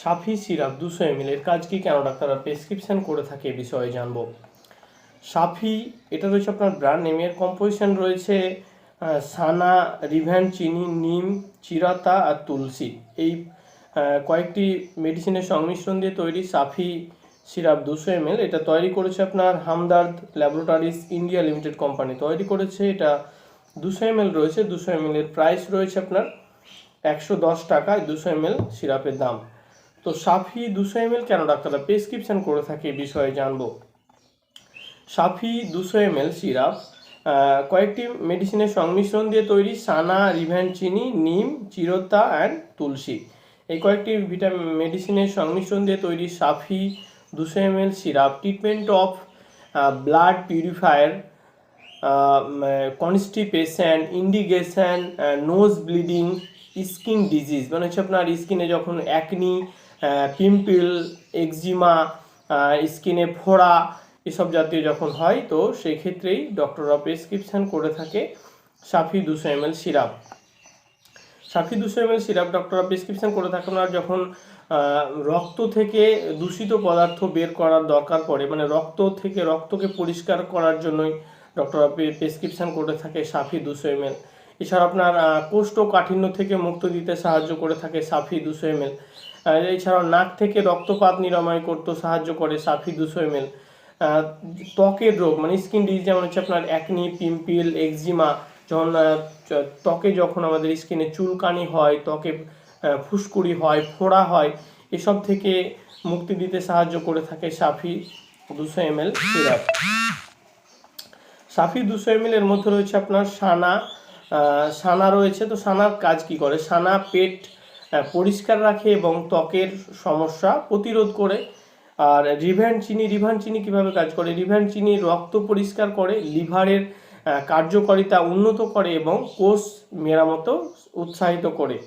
সাফি syrup দুশো M এর কাজ কি? কেন ডাক্তাররা প্রেসক্রিপশন করে থাকে এ বিষয়ে জানব। সাফি, এটা রয়েছে আপনার ব্র্যান্ড নেম এর কম্পোজিশন রয়েছে সানা, রিভ্যান, চিনি, নিম, চিরাতা আর তুলসী। এই কয়েকটি মেডিসিনের সংমিশ্রণ দিয়ে তৈরি সাফি সিরাপ দুশো এম এটা তৈরি করেছে আপনার Hamdard laboratories India limited company. তৈরি করেছে এটা দুশো এম রয়েছে। দুশো এম এর প্রাইস রয়েছে আপনার একশো দশ টাকায় দুশো এম সিরাপের দাম। তো সাফি দুশো এম কেন ডাক্তাররা প্রেসক্রিপশন করে থাকে এই বিষয়ে জানব। সাফি দুশো এম সিরাপ কয়েকটি মেডিসিনের সংমিশ্রণ দিয়ে তৈরি সানা রিভ্যান চিনি, নিম, চিরতা অ্যান্ড তুলসী। এই কয়েকটি ভিটামিন মেডিসিনের সংমিশ্রণ দিয়ে তৈরি সাফি দুশো M syrup treatment of blood purifier constipation indigestion nose bleeding skin disease মানে হচ্ছে আপনার স্কিনে যখন অ্যাকনি পিম্পল, এক্সিমা স্কিনে ফোড়া এসব জাতীয় যখন হয়, তো সেই ক্ষেত্রেই ডক্টররা প্রেসক্রিপশন করে থাকে সাফি দুশো এম সিরাপ। সাফি দুশো এম সিরাপ ডক্টররা প্রেসক্রিপশন করে থাকেন আর যখন রক্ত থেকে দূষিত পদার্থ বের করার দরকার পড়ে মানে রক্ত থেকে রক্তকে পরিষ্কার করার জন্যই ডক্টররা প্রেসক্রিপশন করে থাকে সাফি দুশো এম এল এছাড়া আপনার কোষ্ঠকাঠিন্য থেকে মুক্ত দিতে সাহায্য করে থাকে সাফি দুশো এম এল এছাড়াও নাক থেকে রক্তপাত নিরাময় করতে সাহায্য করে সাফি দুশো এম এল ত্বকের রোগ মানে স্কিন ডিজিজ যেমন হচ্ছে আপনার অ্যাকনি পিম্পল এক্সিমা যখন ত্বকে যখন আমাদের স্কিনে চুলকানি হয়, ত্বকে ফুসকুড়ি হয়, ফোড়া হয়, এসব থেকে মুক্তি দিতে সাহায্য করে থাকে সাফি দুশো এম এল সিরাপ সাফি দুশো এম মধ্যে রয়েছে আপনার সানা সানা রয়েছে, তো সানার কাজ কি করে? সানা, পেট পরিষ্কার রাখে এবং ত্বকের সমস্যা প্রতিরোধ করে। আর রিভ্যান চিনি রিভান চিনি কীভাবে কাজ করে? রিভ্যান চিনি রক্ত পরিষ্কার করে, লিভারের কার্যকারিতা উন্নত করে এবং কোষ মেরামত উৎসাহিত করে।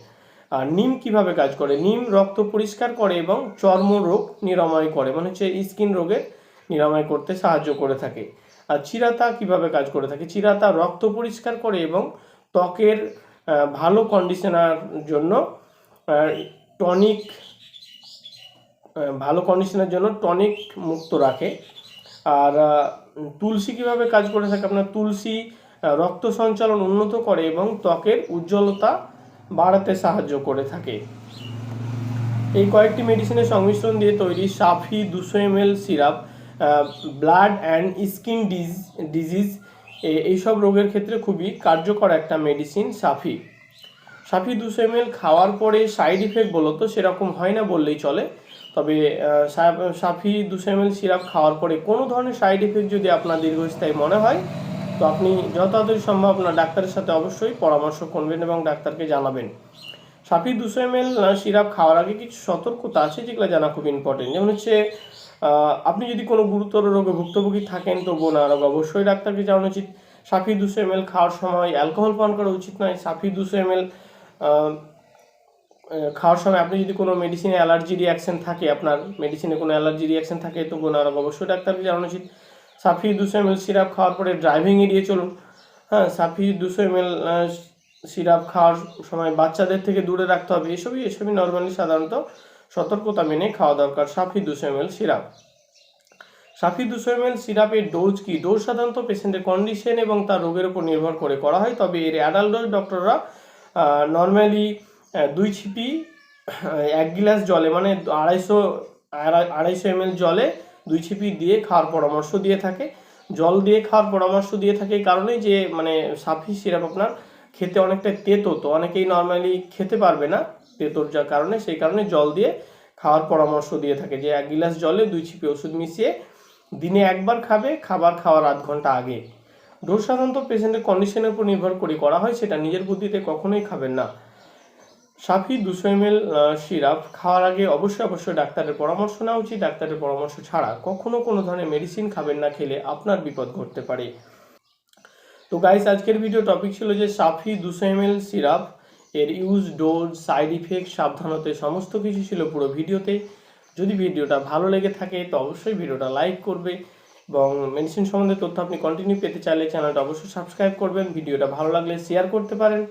আর নিম কীভাবে কাজ করে? নিম রক্ত পরিষ্কার করে এবং চর্ম রোগ নিরাময় করে মানে হচ্ছে স্কিন রোগের নিরাময় করতে সাহায্য করে থাকে। আর চিরাতা কীভাবে কাজ করে থাকে? চিরাতা রক্ত পরিষ্কার করে এবং ত্বকের ভালো কন্ডিশনার জন্য টনিক ভালো কন্ডিশনের জন্য টনিক মুক্ত রাখে। আর তুলসী কীভাবে কাজ করে থাকে? আপনার তুলসী রক্ত সঞ্চালন উন্নত করে এবং ত্বকের উজ্জ্বলতা বাড়াতে সাহায্য করে থাকে। এই কয়েকটি মেডিসিনের সংমিশ্রণ দিয়ে তৈরি সাফি দুশো M L syrup blood and skin disease এইসব রোগের ক্ষেত্রে খুবই কার্যকর একটা মেডিসিন সাফি। সাফি দুশো এম খাওয়ার পরে সাইড ইফেক্ট বলো তো, সেরকম হয় না বললেই চলে। তবে সাফি দুশো এম সিরাপ খাওয়ার পরে কোনো ধরনের সাইড ইফেক্ট যদি আপনার দীর্ঘস্থায়ী মনে হয়, তো আপনি যত সম্ভব আপনার ডাক্তারের সাথে অবশ্যই পরামর্শ করবেন এবং ডাক্তারকে জানাবেন। সাফি দুশো এম এল সিরাপ খাওয়ার আগে কিছু সতর্কতা আছে যেগুলো জানা খুব ইম্পর্টেন্ট যেমন হচ্ছে আপনি যদি কোনো গুরুতর রোগে ভুক্তভোগী থাকেন তো বোন আর অবশ্যই ডাক্তারকে জানানো উচিত। সাফি দুশো এম খাওয়ার সময় অ্যালকোহল পান করা উচিত নয়। সাফি দুশো এম খাওয়ার সময় আপনি যদি কোনো মেডিসিনে অ্যালার্জি রিয়াকশন থাকে, আপনার মেডিসিনে কোনো অ্যালার্জি রিয়াকশন থাকে, তো বোন আর অবশ্যই ডাক্তারকে জানানো উচিত। সাফি দুশো এম এল সিরাপ খাওয়ার পরে ড্রাইভিং এড়িয়ে চলুন। হ্যাঁ সাফি দুশো এম এল সিরাপ খাওয়ার সময় বাচ্চাদের থেকে দূরে রাখতে হবে। এসবই এসবই নর্মালি সাধারণত সতর্কতা মেনে খাওয়া দরকার, সাফি দুশো এম এল সিরাপ সাফি দুশো এম এল সিরাপের ডোজ কি? ডোজ সাধারণত পেশেন্টের কন্ডিশন এবং তার রোগের উপর নির্ভর করে করা হয়, তবে এর অ্যাডাল্ট ডোজ ডক্টররা নর্মালি দুই ছিপি এক গিলাস জলে মানে আড়াইশো আড়াইশো এম জলে দুই ছিপি দিয়ে খাওয়ার পরামর্শ দিয়ে থাকে। জল দিয়ে খাওয়ার পরামর্শ দিয়ে থাকে এই কারণেই যে মানে সাফি সিরাপ আপনার খেতে অনেকটা তেতো, তো অনেকেই নর্মালি খেতে পারবে না তেতোর যা কারণে, সেই কারণে জল দিয়ে খাওয়ার পরামর্শ দিয়ে থাকে যে, এক গিলাস জলে দুই ছিপি ওষুধ মিশিয়ে দিনে একবার খাবে, খাবার খাওয়ার আধ ঘণ্টা আগে। ডোজ সাধারণত পেশেন্টের কন্ডিশনের উপর নির্ভর করে করা হয়, সেটা নিজের বুদ্ধিতে কখনোই খাবেন না। সাফি দুশো এম এল সিরাপ খাওয়ার আগে অবশ্যই অবশ্যই ডাক্তারের পরামর্শ নেওয়া উচিত। ডাক্তারের পরামর্শ ছাড়া কখনো কোনো ধরনের মেডিসিন খাবেন না, খেলে আপনার বিপদ ঘটতে পারে। তো গাইস আজকের ভিডিও টপিক ছিল যে সাফি দুশো এম এল সিরাপ, এর ইউজ ডোজ সাইড ইফেক্ট সাবধানতা সমস্ত কিছু ছিল পুরো ভিডিওতে যদি ভিডিওটা ভালো লেগে থাকে, তো অবশ্যই ভিডিওটা লাইক করবে। এবং মেডিসিন সম্বন্ধে তথ্য আপনি কন্টিনিউ পেতে চাইলে চ্যানেলটা অবশ্যই সাবস্ক্রাইব করবেন ভিডিওটা ভালো লাগলে শেয়ার করতে পারেন।